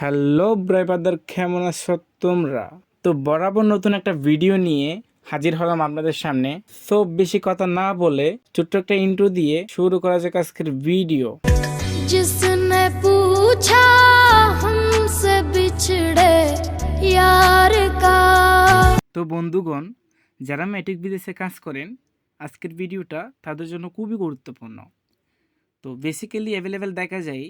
Hello ব্রাইবাদার কেমন আছো তোমরা তো বরাবর নতুন একটা ভিডিও নিয়ে হাজির হলাম আপনাদের সামনে সো বেশি কথা না বলে ছোট্ট একটা ইন্ট্রো দিয়ে শুরু করা যাক আজকের ভিডিও जिसने पूछा हमसे बिछड़े यार का তো বন্ধুগণ যারা ম্যাট্রিক বিদেশে কাজ করেন আজকের ভিডিওটা তাদের জন্য খুবই গুরুত্বপূর্ণ তো বেসিক্যালি অ্যাভেলেবেল দেখা যায়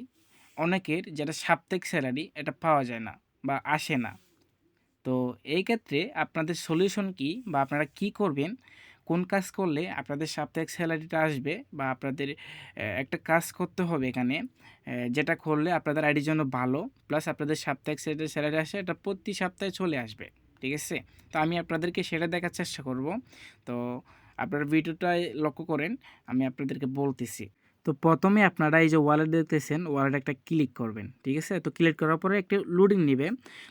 অনেকের যেটা সাপ্তাহিক স্যালারি এটা পাওয়া যায় না বা আসে না। তো এই ক্ষেত্রে আপনাদের সলিউশন কি বা আপনারা কি করবেন? কোন কাজ করলে আপনাদের সাপ্তাহিক স্যালারিটা আসবে বা আপনাদের একটা কাজ করতে হবে এখানে যেটা করলে আপনাদের আইডির জন্য ভালো প্লাস আপনাদের সাপ্তাহিক স্যালারি আসে এটা প্রতি সপ্তাহে চলে আসবে, ঠিক আছে? তো আমি আপনাদেরকে সেটা দেখার চেষ্টা করব। তো আপনারা ভিডিওটা লক্ষ্য করেন, আমি আপনাদেরকে বলতেছি। তো প্রথমে আপনারা এই যে ওয়ালেট দেখতেছেন ওয়ালেট একটা ক্লিক করবেন, ঠিক আছে? তো ক্লিক করার পরে একটা লোডিং নেবে।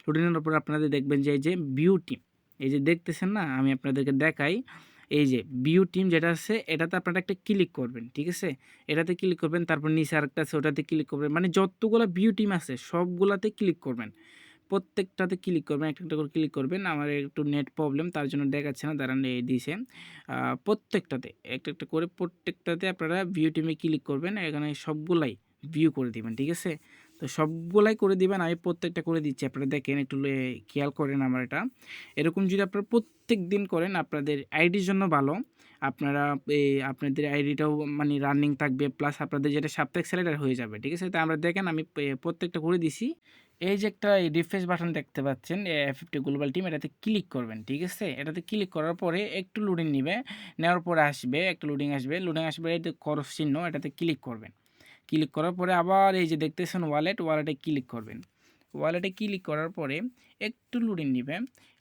লোডিংয়ের পর আপনাদের দেখবেন যে এই যে বিউ টিম এই যে দেখতেছেন না? আমি আপনাদেরকে দেখাই। এই যে বিউ টিম যেটা আছে, এটাতে আপনারা একটা ক্লিক করবেন, ঠিক আছে? এটাতে ক্লিক করবেন, তারপর নিচে আরেকটা আছে, ওটাতে ক্লিক করবেন। মানে যতগুলো বিউ টিম আছে, সবগুলাতে ক্লিক করবেন। প্রত্যেকটাতে ক্লিক করবেন, একটা একটা করে ক্লিক করবেন, আমার একটু নেট প্রবলেম তার জন্য দেখাচ্ছে না এই দিয়েছে প্রত্যেকটাতে, একটা একটা করে প্রত্যেকটাতে আপনারা ভিউ টিমে ক্লিক করবেন, এখানে সবগুলাই ভিউ করে দিবেন, ঠিক আছে? তো সবগুলাই করে দিবেন, আমি প্রত্যেকটা করে দিচ্ছি, আপনারা দেখেন, একটু খেয়াল করেন আমার এটা। এরকম যদি আপনারা প্রত্যেক দিন করেন, আপনাদের আইডির জন্য ভালো, আপনারা এই আপনাদের আইডিটাও মানে রানিং থাকবে প্লাস আপনাদের যেটা সাপ্তাহিক স্যালারি হয়ে যাবে, ঠিক আছে? তো আমরা দেখেন, আমি প্রত্যেকটা করে দিছি। এই যে একটা রিফ্রেশ বাটন দেখতে পাচ্ছেন ফিফটি গ্লোবাল টিম এটাতে ক্লিক করবেন, ঠিক আছে? এটাতে ক্লিক করার পরে একটু লোডিং নেবে, নেওয়ার পরে আসবে, একটু লোডিং আসবে লোডিং আসবে, এই করস চিহ্ন, এটাতে ক্লিক করবেন। ক্লিক করার পরে আবার এই যে দেখতেছেন ওয়ালেট ওয়ালেটে ক্লিক করবেন। ওয়ালেটে ক্লিক করার পরে একটু লোডিং নেবে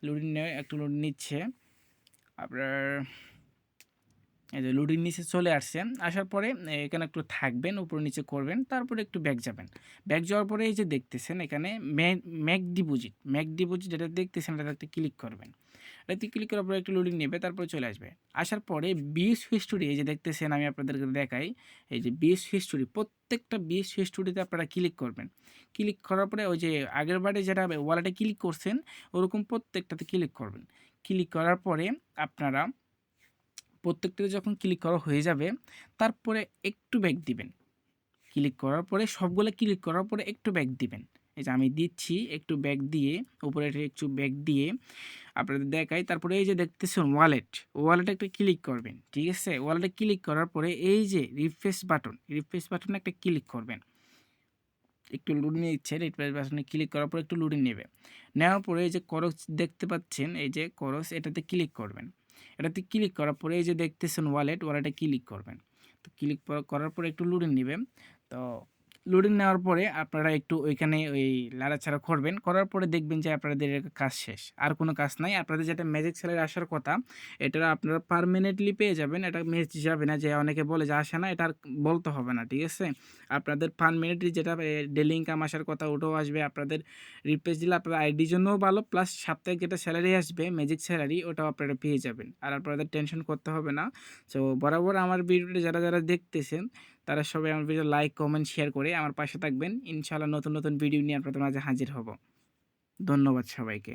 লোডিং একটু লোডিং নিচ্ছে। আপনার এই যে লোডিং নিচে চলে আসছে আসার পরে এখানে একটু থাকবেন, উপর নিচে করবেন, তারপরে একটু ব্যাক যাবেন। ব্যাক যাওয়ার পরে এই যে দেখতেছেন, এখানে ম্যাক ডিপোজিট ম্যাক ডিপোজিট যেটা দেখতেছেন, এটাতে একটা ক্লিক করবেন। এটাতে ক্লিক করার পরে একটু লোডিং নেবে, তারপরে চলে আসবে। আসার পরে বিএস হিস্টোরি এই যে দেখতেছেন, আমি আপনাদেরকে দেখাই, এই যে বিএস হিস্টোরি প্রত্যেকটা বিএস হিস্টোরিতে আপনারা ক্লিক করবেন। ক্লিক করার পরে ওই যে আগের বারে যেটা ওয়ালেটে ক্লিক করছেন, ওরকম প্রত্যেকটাতে ক্লিক করবেন। ক্লিক করার পরে আপনারা প্রত্যেকটাতে যখন ক্লিক করা হয়ে যাবে, তারপরে একটু ব্যাক দিবেন। ক্লিক করার পরে সবগুলো ক্লিক করার পরে একটু ব্যাক দিবেন। এই যে আমি দিচ্ছি, একটু ব্যাক দিয়ে, উপরে একটু ব্যাক দিয়ে আপনাদের দেখাই। তারপরে এই যে দেখতেছেন ওয়ালেট ওয়ালেটে একটা ক্লিক করবেন, ঠিক আছে? ওয়ালেটে ক্লিক করার পরে এই যে রিফ্রেশ বাটন রিফ্রেশ বাটনে একটা ক্লিক করবেন। একটু লুডিং নিচ্ছে রিফ্রেশ বাটনে ক্লিক করার পরে একটু লুডিং নেবে। নেওয়ার পরে এই যে করস দেখতে পাচ্ছেন, এই যে করস এটাতে ক্লিক করবেন। এটাতে ক্লিক করার পরে এই যে দেখতেছেন ওয়ালেট ওয়ালেটে ক্লিক করবেন। তো ক্লিক করার পরে একটু লুড়ে নেবেন। তো লোডিং নেওয়ার পরে আপনারা একটু ওইখানে ওই লাড়াছাড়া করবেন। করার পরে দেখবেন যে আপনাদের কাজ শেষ। আর কোনো কাজ নাই। আপনাদের যেটা ম্যাজিক স্যালারি আসার কথা এটা আপনারা পারমানেন্টলি পেয়ে যাবেন। এটা মেজ যাবে না যে অনেকে বলে যে আসে না, এটা আর বলতে হবে না, ঠিক আছে? আপনাদের পারমানেন্টলি যেটা ডেলি ইনকাম আসার কথা ওটাও আসবে। আপনাদের রিপ্লেস দিলে আপনার আইডির জন্যও ভালো প্লাস সাপ্তাহিক যেটা স্যালারি আসবে ম্যাজিক স্যালারি ওটাও আপনারা পেয়ে যাবেন। আর আপনাদের টেনশন করতে হবে না। তো বরাবর আমার ভিডিওটা যারা যারা দেখতেছেন তারা সবাই আমার ভিডিও লাইক কমেন্ট শেয়ার করে আমার পাশে থাকবেন। ইনশাআল্লাহ নতুন নতুন ভিডিও নিয়ে আপনাদের মাঝে হাজির হব। ধন্যবাদ সবাইকে।